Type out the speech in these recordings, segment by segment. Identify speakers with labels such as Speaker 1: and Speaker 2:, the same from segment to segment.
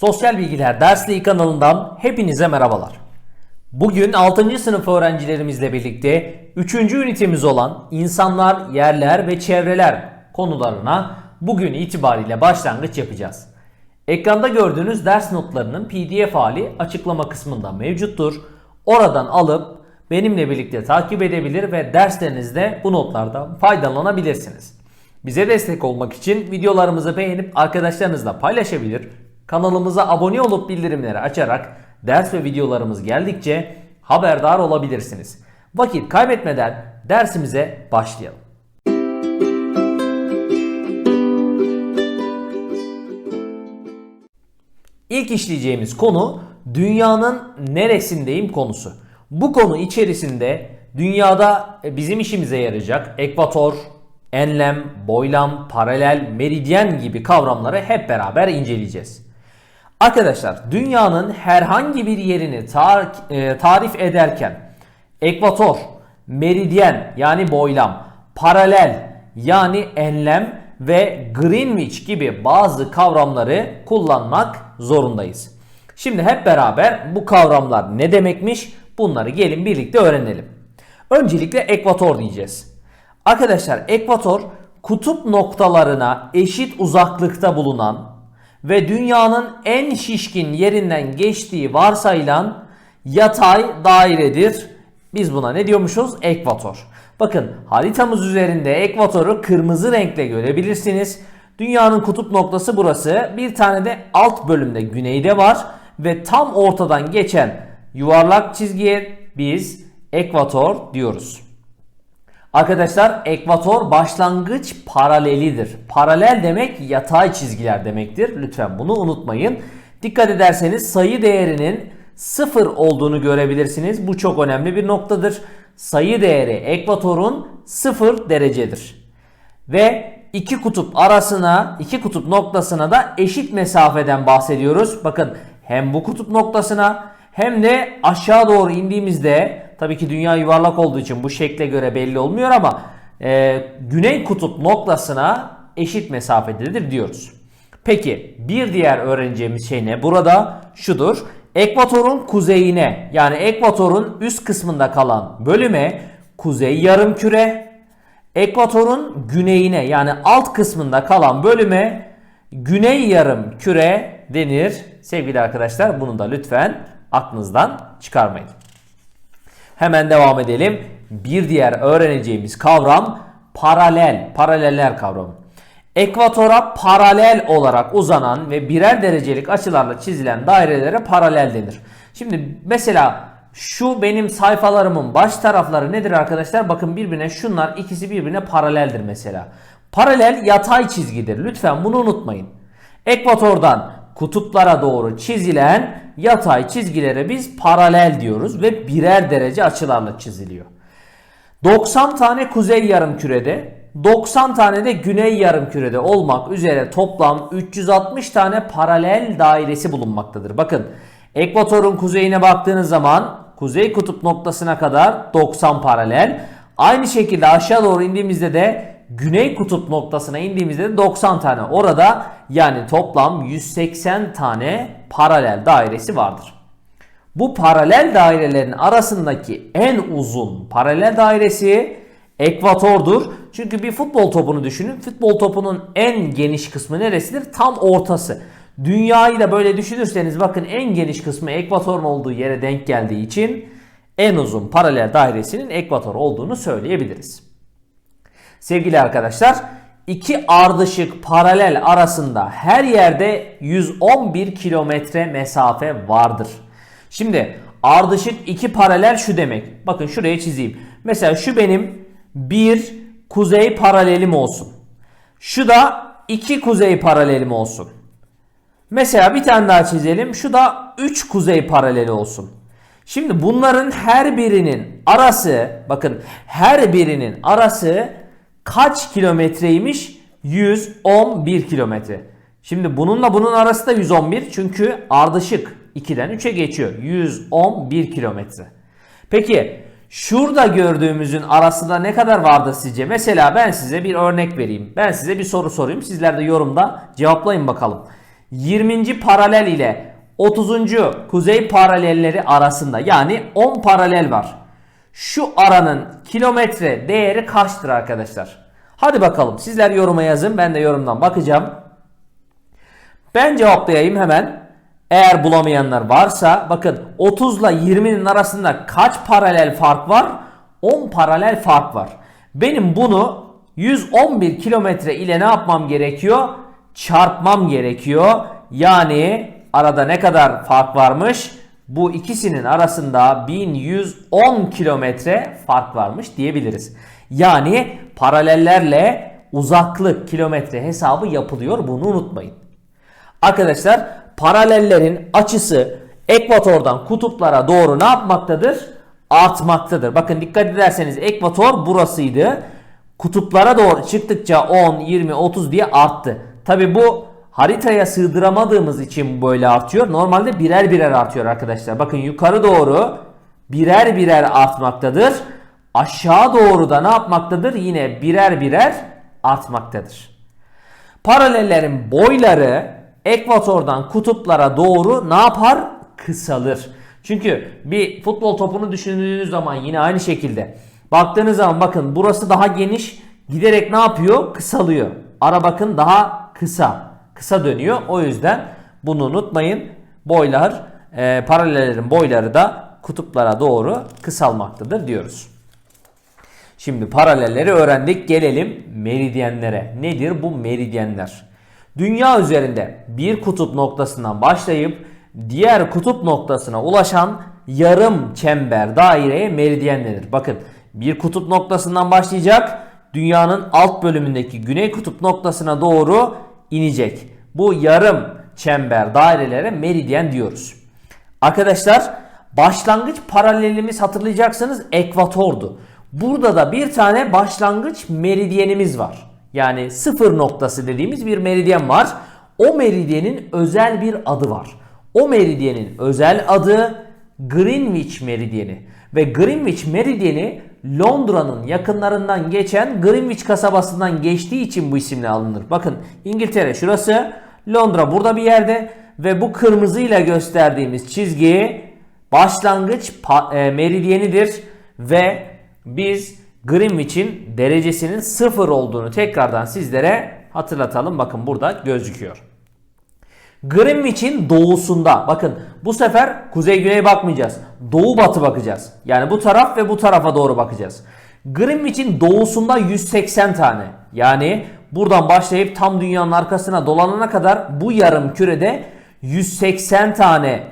Speaker 1: Sosyal Bilgiler Dersliği kanalından hepinize merhabalar. Bugün 6. sınıf öğrencilerimizle birlikte 3. ünitemiz olan insanlar, yerler ve çevreler konularına bugün itibariyle başlangıç yapacağız. Ekranda gördüğünüz ders notlarının PDF hali açıklama kısmında mevcuttur. Oradan alıp benimle birlikte takip edebilir ve derslerinizde bu notlardan faydalanabilirsiniz. Bize destek olmak için videolarımızı beğenip arkadaşlarınızla paylaşabilir, kanalımıza abone olup bildirimleri açarak ders ve videolarımız geldikçe haberdar olabilirsiniz. Vakit kaybetmeden dersimize başlayalım. İlk işleyeceğimiz konu dünyanın neresindeyim konusu. Bu konu içerisinde dünyada bizim işimize yarayacak ekvator, enlem, boylam, paralel, meridyen gibi kavramları hep beraber inceleyeceğiz. Arkadaşlar dünyanın herhangi bir yerini tar- e, tarif ederken ekvator, meridyen yani boylam, paralel yani enlem ve Greenwich gibi bazı kavramları kullanmak zorundayız. Şimdi hep beraber bu kavramlar ne demekmiş bunları gelin birlikte öğrenelim. Öncelikle ekvator diyeceğiz. Arkadaşlar ekvator kutup noktalarına eşit uzaklıkta bulunan ve dünyanın en şişkin yerinden geçtiği varsayılan yatay dairedir. Biz buna ne diyormuşuz? Ekvator. Bakın haritamız üzerinde ekvatoru kırmızı renkle görebilirsiniz. Dünyanın kutup noktası burası. Bir tane de alt bölümde güneyde var ve tam ortadan geçen yuvarlak çizgiye biz ekvator diyoruz. Arkadaşlar ekvator başlangıç paralelidir. Paralel demek yatay çizgiler demektir. Lütfen bunu unutmayın. Dikkat ederseniz sayı değerinin sıfır olduğunu görebilirsiniz. Bu çok önemli bir noktadır. Sayı değeri ekvatorun sıfır derecedir. Ve iki kutup arasına, iki kutup noktasına da eşit mesafeden bahsediyoruz. Bakın hem bu kutup noktasına hem de aşağı doğru indiğimizde tabii ki dünya yuvarlak olduğu için bu şekle göre belli olmuyor ama e, güney kutup noktasına eşit mesafededir diyoruz. Peki bir diğer öğreneceğimiz şey ne? Burada şudur. Ekvatorun kuzeyine yani ekvatorun üst kısmında kalan bölüme kuzey yarımküre, ekvatorun güneyine yani alt kısmında kalan bölüme güney yarım küre denir. Sevgili arkadaşlar bunu da lütfen aklınızdan çıkarmayın. Hemen devam edelim. Bir diğer öğreneceğimiz kavram paralel, paraleller kavramı. Ekvatora paralel olarak uzanan ve birer derecelik açılarla çizilen dairelere paralel denir. Şimdi mesela şu benim sayfalarımın baş tarafları nedir arkadaşlar? Bakın birbirine şunlar ikisi birbirine paraleldir mesela. Paralel yatay çizgidir. Lütfen bunu unutmayın. Ekvatordan kutuplara doğru çizilen yatay çizgilere biz paralel diyoruz ve birer derece açılarla çiziliyor. 90 tane kuzey yarımkürede, 90 tane de güney yarımkürede olmak üzere toplam 360 tane paralel dairesi bulunmaktadır. Bakın ekvatorun kuzeyine baktığınız zaman kuzey kutup noktasına kadar 90 paralel. Aynı şekilde aşağı doğru indiğimizde de güney kutup noktasına indiğimizde de 90 tane orada yani toplam 180 tane paralel dairesi vardır. Bu paralel dairelerin arasındaki en uzun paralel dairesi ekvatordur. Çünkü bir futbol topunu düşünün. Futbol topunun en geniş kısmı neresidir? Tam ortası. Dünyayı da böyle düşünürseniz bakın en geniş kısmı ekvatorun olduğu yere denk geldiği için en uzun paralel dairesinin ekvator olduğunu söyleyebiliriz. Sevgili arkadaşlar iki ardışık paralel arasında her yerde 111 kilometre mesafe vardır. Şimdi ardışık iki paralel şu demek. Bakın şuraya çizeyim. Mesela şu benim bir kuzey paralelim olsun. Şu da iki kuzey paralelim olsun. Mesela bir tane daha çizelim. Şu da 3 kuzey paraleli olsun. Şimdi bunların her birinin arası bakın her birinin arası kaç kilometreymiş? 111 kilometre. Şimdi bununla bunun arası da 111 çünkü ardışık 2'den 3'e geçiyor. 111 kilometre. Peki şurada gördüğümüzün arasında ne kadar vardı sizce? Mesela ben size bir örnek vereyim. Ben size bir soru sorayım. Sizler de yorumda cevaplayın bakalım. 20. paralel ile 30. kuzey paralelleri arasında yani 10 paralel var. Şu aranın kilometre değeri kaçtır arkadaşlar? Hadi bakalım sizler yoruma yazın ben de yorumdan bakacağım. Ben cevaplayayım hemen. Eğer bulamayanlar varsa bakın 30 ile 20'nin arasında kaç paralel fark var? 10 paralel fark var. Benim bunu 111 kilometre ile ne yapmam gerekiyor? Çarpmam gerekiyor. Yani arada ne kadar fark varmış? Bu ikisinin arasında 1110 kilometre fark varmış diyebiliriz. Yani paralellerle uzaklık kilometre hesabı yapılıyor. Bunu unutmayın. Arkadaşlar paralellerin açısı ekvatordan kutuplara doğru ne yapmaktadır? Artmaktadır. Bakın dikkat ederseniz ekvator burasıydı. Kutuplara doğru çıktıkça 10, 20, 30 diye arttı. Tabi bu haritaya sığdıramadığımız için böyle artıyor. Normalde birer birer artıyor arkadaşlar. Bakın yukarı doğru birer birer artmaktadır. Aşağı doğru da ne yapmaktadır? Yine birer birer artmaktadır. Paralellerin boyları ekvatordan kutuplara doğru ne yapar? Kısalır. Çünkü bir futbol topunu düşündüğünüz zaman yine aynı şekilde. Baktığınız zaman bakın burası daha geniş giderek ne yapıyor? Kısalıyor. Ara bakın daha kısa. Kısa dönüyor. O yüzden bunu unutmayın. Boylar, e, paralellerin boyları da kutuplara doğru kısalmaktadır diyoruz. Şimdi paralelleri öğrendik. Gelelim meridyenlere. Nedir bu meridyenler? Dünya üzerinde bir kutup noktasından başlayıp diğer kutup noktasına ulaşan yarım çember daireye meridyen denir. Bakın bir kutup noktasından başlayacak. Dünyanın alt bölümündeki güney kutup noktasına doğru inecek. Bu yarım çember dairelere meridyen diyoruz. Arkadaşlar başlangıç paralelimiz hatırlayacaksınız ekvatordu. Burada da bir tane başlangıç meridyenimiz var. Yani sıfır noktası dediğimiz bir meridyen var. O meridyenin özel bir adı var. O meridyenin özel adı Greenwich meridyeni. Ve Greenwich meridyeni Londra'nın yakınlarından geçen Greenwich kasabasından geçtiği için bu isimle alınır. Bakın İngiltere şurası, Londra burada bir yerde ve bu kırmızıyla gösterdiğimiz çizgi başlangıç e, meridyenidir ve biz Greenwich'in derecesinin sıfır olduğunu tekrardan sizlere hatırlatalım. Bakın burada gözüküyor. Greenwich'in doğusunda bakın bu sefer kuzey güney bakmayacağız. Doğu batı bakacağız. Yani bu taraf ve bu tarafa doğru bakacağız. Greenwich'in doğusunda 180 tane. Yani buradan başlayıp tam dünyanın arkasına dolanana kadar bu yarım kürede 180 tane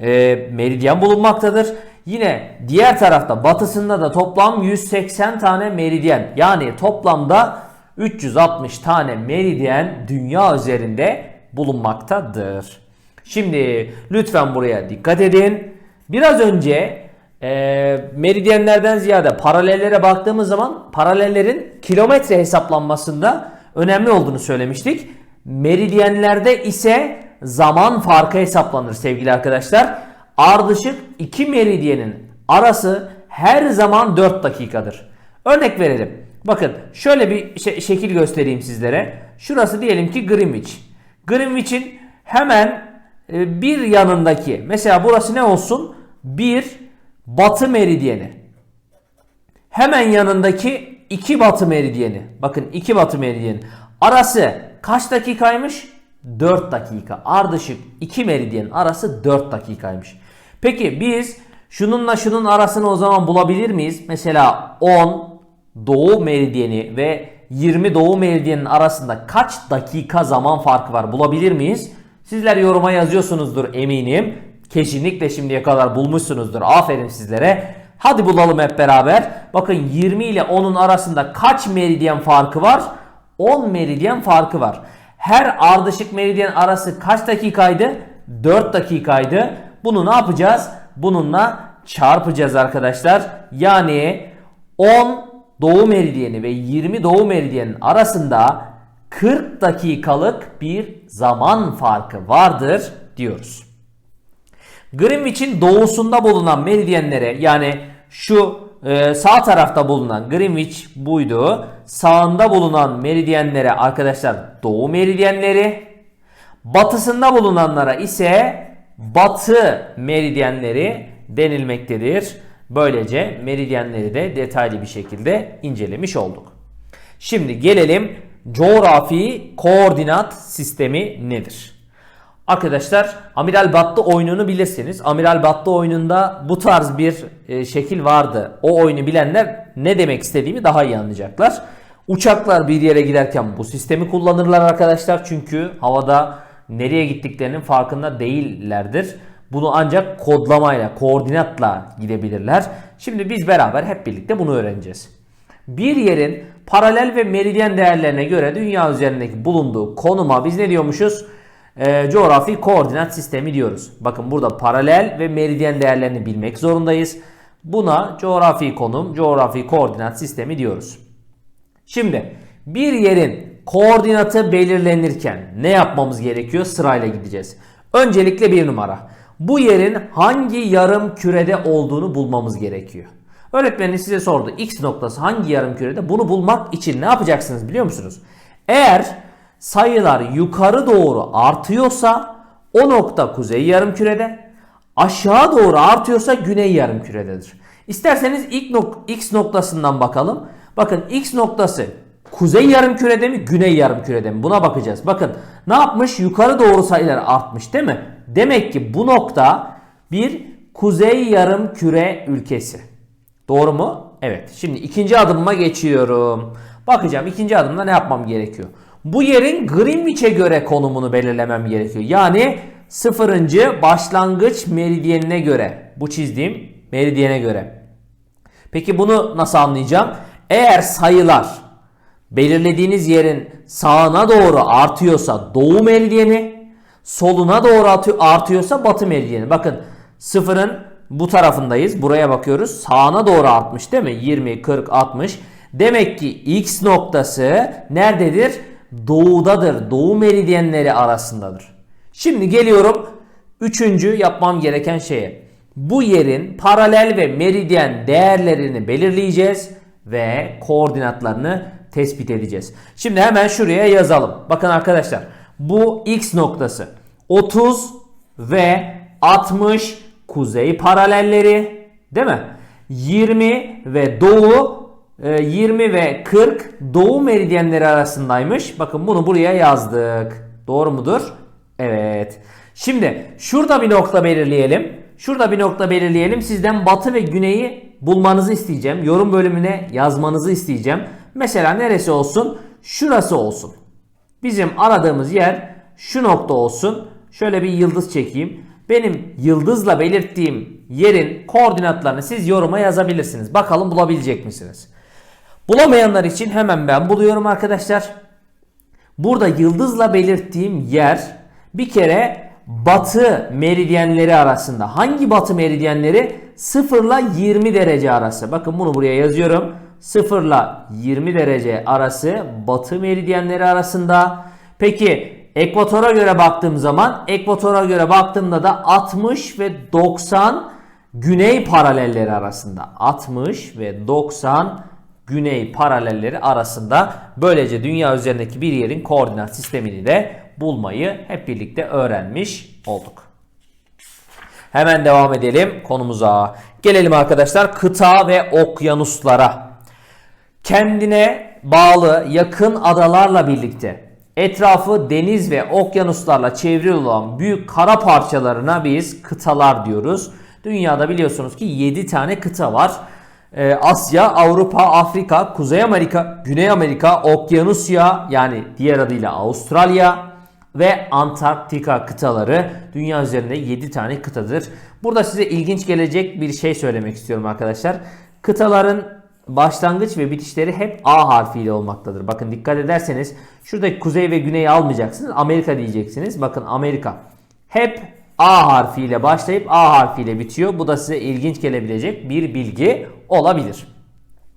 Speaker 1: e, meridyen bulunmaktadır. Yine diğer tarafta batısında da toplam 180 tane meridyen yani toplamda 360 tane meridyen dünya üzerinde bulunmaktadır. Şimdi lütfen buraya dikkat edin. Biraz önce e, meridyenlerden ziyade paralellere baktığımız zaman paralellerin kilometre hesaplanmasında önemli olduğunu söylemiştik. Meridyenlerde ise zaman farkı hesaplanır sevgili arkadaşlar. Ardışık iki meridyenin arası her zaman 4 dakikadır. Örnek verelim. Bakın şöyle bir şekil göstereyim sizlere. Şurası diyelim ki Greenwich. Greenwich'in hemen e, bir yanındaki mesela burası ne olsun? Bir batı meridyeni. Hemen yanındaki iki batı meridyeni. Bakın iki batı meridyeni. Arası kaç dakikaymış? 4 dakika. Ardışık iki meridyenin arası 4 dakikaymış. Peki biz şununla şunun arasını o zaman bulabilir miyiz? Mesela 10 doğu meridyeni ve 20 doğu meridyenin arasında kaç dakika zaman farkı var bulabilir miyiz? Sizler yoruma yazıyorsunuzdur eminim. Kesinlikle şimdiye kadar bulmuşsunuzdur. Aferin sizlere. Hadi bulalım hep beraber. Bakın 20 ile 10'un arasında kaç meridyen farkı var? 10 meridyen farkı var. Her ardışık meridyen arası kaç dakikaydı? 4 dakikaydı. Bunu ne yapacağız? Bununla çarpacağız arkadaşlar. Yani 10 doğu meridyeni ve 20 doğu meridyenin arasında 40 dakikalık bir zaman farkı vardır diyoruz. Greenwich'in doğusunda bulunan meridyenlere yani şu e, sağ tarafta bulunan Greenwich buydu. Sağında bulunan meridyenlere arkadaşlar doğu meridyenleri, Batısında bulunanlara ise batı meridyenleri denilmektedir. Böylece meridyenleri de detaylı bir şekilde incelemiş olduk. Şimdi gelelim coğrafi koordinat sistemi nedir? Arkadaşlar Amiral Battı oyununu bilirsiniz. Amiral Battı oyununda bu tarz bir e, şekil vardı. O oyunu bilenler ne demek istediğimi daha iyi anlayacaklar. Uçaklar bir yere giderken bu sistemi kullanırlar arkadaşlar. Çünkü havada nereye gittiklerinin farkında değillerdir. Bunu ancak kodlamayla, koordinatla gidebilirler. Şimdi biz beraber hep birlikte bunu öğreneceğiz. Bir yerin paralel ve meridyen değerlerine göre dünya üzerindeki bulunduğu konuma biz ne diyormuşuz? Ee, coğrafi koordinat sistemi diyoruz. Bakın burada paralel ve meridyen değerlerini bilmek zorundayız. Buna coğrafi konum, coğrafi koordinat sistemi diyoruz. Şimdi bir yerin koordinatı belirlenirken ne yapmamız gerekiyor? Sırayla gideceğiz. Öncelikle bir numara. Bu yerin hangi yarım kürede olduğunu bulmamız gerekiyor. Öğretmenin size sordu. X noktası hangi yarım kürede? Bunu bulmak için ne yapacaksınız biliyor musunuz? Eğer sayılar yukarı doğru artıyorsa o nokta kuzey yarım kürede. Aşağı doğru artıyorsa güney yarım kürededir. İsterseniz ilk nok X noktasından bakalım. Bakın X noktası kuzey yarım kürede mi güney yarım kürede mi buna bakacağız. Bakın ne yapmış yukarı doğru sayılar artmış değil mi? Demek ki bu nokta bir kuzey yarım küre ülkesi. Doğru mu? Evet. Şimdi ikinci adımıma geçiyorum. Bakacağım ikinci adımda ne yapmam gerekiyor? Bu yerin Greenwich'e göre konumunu belirlemem gerekiyor. Yani sıfırıncı başlangıç meridyenine göre. Bu çizdiğim meridyene göre. Peki bunu nasıl anlayacağım? Eğer sayılar belirlediğiniz yerin sağına doğru artıyorsa doğu meridyeni, soluna doğru artıyorsa batı meridyeni. Bakın sıfırın bu tarafındayız. Buraya bakıyoruz. Sağına doğru artmış değil mi? 20, 40, 60. Demek ki X noktası nerededir? Doğudadır. Doğu meridyenleri arasındadır. Şimdi geliyorum üçüncü yapmam gereken şeye. Bu yerin paralel ve meridyen değerlerini belirleyeceğiz ve koordinatlarını tespit edeceğiz. Şimdi hemen şuraya yazalım. Bakın arkadaşlar bu X noktası 30 ve 60 kuzey paralelleri değil mi? 20 ve doğu 20 ve 40 doğu meridyenleri arasındaymış. Bakın bunu buraya yazdık. Doğru mudur? Evet. Şimdi şurada bir nokta belirleyelim. Şurada bir nokta belirleyelim. Sizden batı ve güneyi bulmanızı isteyeceğim. Yorum bölümüne yazmanızı isteyeceğim. Mesela neresi olsun? Şurası olsun. Bizim aradığımız yer şu nokta olsun. Şöyle bir yıldız çekeyim. Benim yıldızla belirttiğim yerin koordinatlarını siz yoruma yazabilirsiniz. Bakalım bulabilecek misiniz? Bulamayanlar için hemen ben buluyorum arkadaşlar. Burada yıldızla belirttiğim yer bir kere batı meridyenleri arasında. Hangi batı meridyenleri? 0 ile 20 derece arası. Bakın bunu buraya yazıyorum. 0 ile 20 derece arası batı meridyenleri arasında. Peki ekvatora göre baktığım zaman ekvatora göre baktığımda da 60 ve 90 güney paralelleri arasında. 60 ve 90 güney paralelleri arasında. Böylece dünya üzerindeki bir yerin koordinat sistemini de bulmayı hep birlikte öğrenmiş olduk. Hemen devam edelim konumuza. Gelelim arkadaşlar kıta ve okyanuslara. Kendine bağlı yakın adalarla birlikte etrafı deniz ve okyanuslarla çevrili olan büyük kara parçalarına biz kıtalar diyoruz. Dünyada biliyorsunuz ki 7 tane kıta var. Ee, Asya, Avrupa, Afrika, Kuzey Amerika, Güney Amerika, Okyanusya yani diğer adıyla Avustralya ve Antarktika kıtaları dünya üzerinde 7 tane kıtadır. Burada size ilginç gelecek bir şey söylemek istiyorum arkadaşlar. Kıtaların başlangıç ve bitişleri hep A harfiyle olmaktadır. Bakın dikkat ederseniz şuradaki kuzey ve güneyi almayacaksınız. Amerika diyeceksiniz. Bakın Amerika. Hep A harfiyle başlayıp A harfiyle bitiyor. Bu da size ilginç gelebilecek bir bilgi olabilir.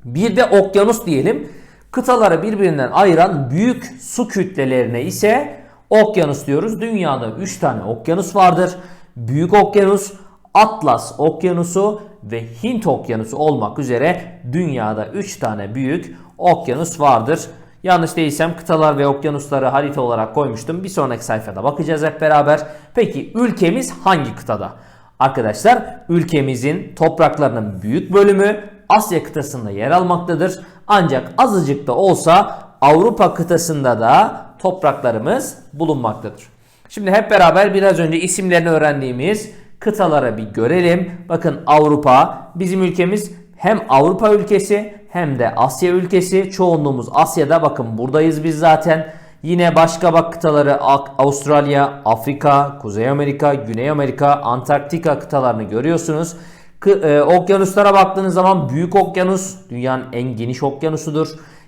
Speaker 1: Bir de okyanus diyelim. Kıtaları birbirinden ayıran büyük su kütlelerine ise okyanus diyoruz. Dünyada 3 tane okyanus vardır. Büyük okyanus, Atlas okyanusu ve Hint okyanusu olmak üzere dünyada 3 tane büyük okyanus vardır. Yanlış değilsem kıtalar ve okyanusları harita olarak koymuştum. Bir sonraki sayfada bakacağız hep beraber. Peki ülkemiz hangi kıtada? Arkadaşlar ülkemizin topraklarının büyük bölümü Asya kıtasında yer almaktadır. Ancak azıcık da olsa Avrupa kıtasında da topraklarımız bulunmaktadır. Şimdi hep beraber biraz önce isimlerini öğrendiğimiz kıtalara bir görelim. Bakın Avrupa bizim ülkemiz hem Avrupa ülkesi hem de Asya ülkesi. Çoğunluğumuz Asya'da. Bakın buradayız biz zaten. Yine başka bak kıtaları Avustralya, Afrika, Kuzey Amerika, Güney Amerika, Antarktika kıtalarını görüyorsunuz. Kı- e, okyanuslara baktığınız zaman Büyük Okyanus dünyanın en geniş okyanusudur.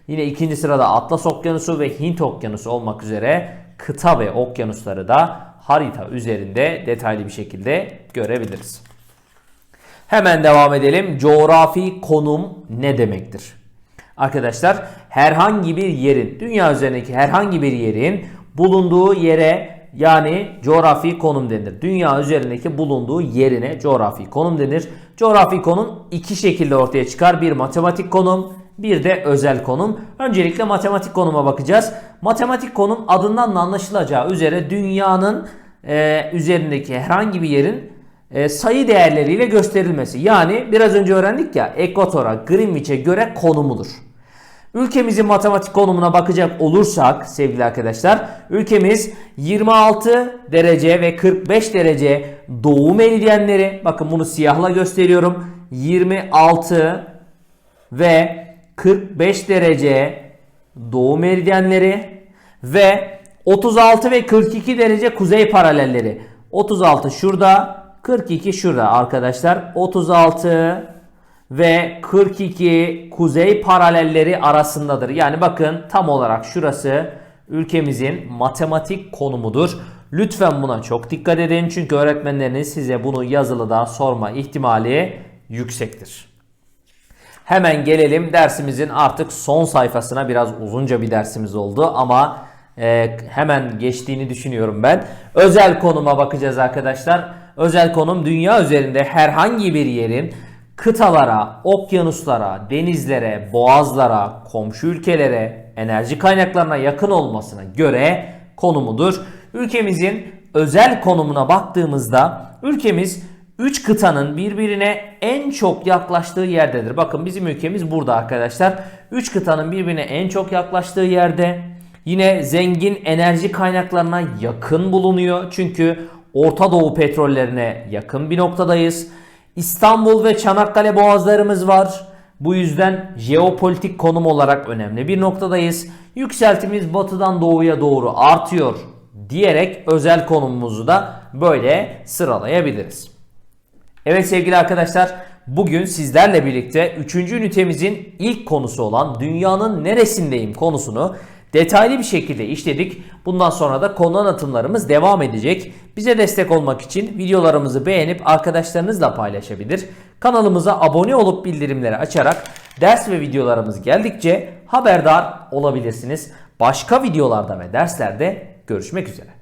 Speaker 1: Yine ikinci sırada Atlas Okyanusu ve Hint Okyanusu olmak üzere kıta ve okyanusları da harita üzerinde detaylı bir şekilde görebiliriz. Hemen devam edelim. Coğrafi konum ne demektir? Arkadaşlar herhangi bir yerin, dünya üzerindeki herhangi bir yerin bulunduğu yere yani coğrafi konum denir. Dünya üzerindeki bulunduğu yerine coğrafi konum denir. Coğrafi konum iki şekilde ortaya çıkar. Bir matematik konum, bir de özel konum. Öncelikle matematik konuma bakacağız. Matematik konum adından da anlaşılacağı üzere dünyanın e, üzerindeki herhangi bir yerin e, sayı değerleriyle gösterilmesi. Yani biraz önce öğrendik ya ekvatora, Greenwich'e göre konumudur. Ülkemizin matematik konumuna bakacak olursak sevgili arkadaşlar ülkemiz 26 derece ve 45 derece doğu meridyenleri bakın bunu siyahla gösteriyorum 26 ve 45 derece doğu meridyenleri ve 36 ve 42 derece kuzey paralelleri 36 şurada 42 şurada arkadaşlar 36 ve 42 kuzey paralelleri arasındadır. Yani bakın tam olarak şurası ülkemizin matematik konumudur. Lütfen buna çok dikkat edin çünkü öğretmenleriniz size bunu yazılıda sorma ihtimali yüksektir. Hemen gelelim dersimizin artık son sayfasına biraz uzunca bir dersimiz oldu ama e, hemen geçtiğini düşünüyorum ben. Özel konuma bakacağız arkadaşlar. Özel konum dünya üzerinde herhangi bir yerin kıtalara, okyanuslara, denizlere, boğazlara, komşu ülkelere, enerji kaynaklarına yakın olmasına göre konumudur. Ülkemizin özel konumuna baktığımızda ülkemiz 3 kıtanın birbirine en çok yaklaştığı yerdedir. Bakın bizim ülkemiz burada arkadaşlar. 3 kıtanın birbirine en çok yaklaştığı yerde. Yine zengin enerji kaynaklarına yakın bulunuyor. Çünkü Orta Doğu petrollerine yakın bir noktadayız. İstanbul ve Çanakkale boğazlarımız var. Bu yüzden jeopolitik konum olarak önemli bir noktadayız. Yükseltimiz batıdan doğuya doğru artıyor diyerek özel konumumuzu da böyle sıralayabiliriz. Evet sevgili arkadaşlar bugün sizlerle birlikte 3. ünitemizin ilk konusu olan dünyanın neresindeyim konusunu detaylı bir şekilde işledik. Bundan sonra da konu anlatımlarımız devam edecek. Bize destek olmak için videolarımızı beğenip arkadaşlarınızla paylaşabilir. Kanalımıza abone olup bildirimleri açarak ders ve videolarımız geldikçe haberdar olabilirsiniz. Başka videolarda ve derslerde görüşmek üzere.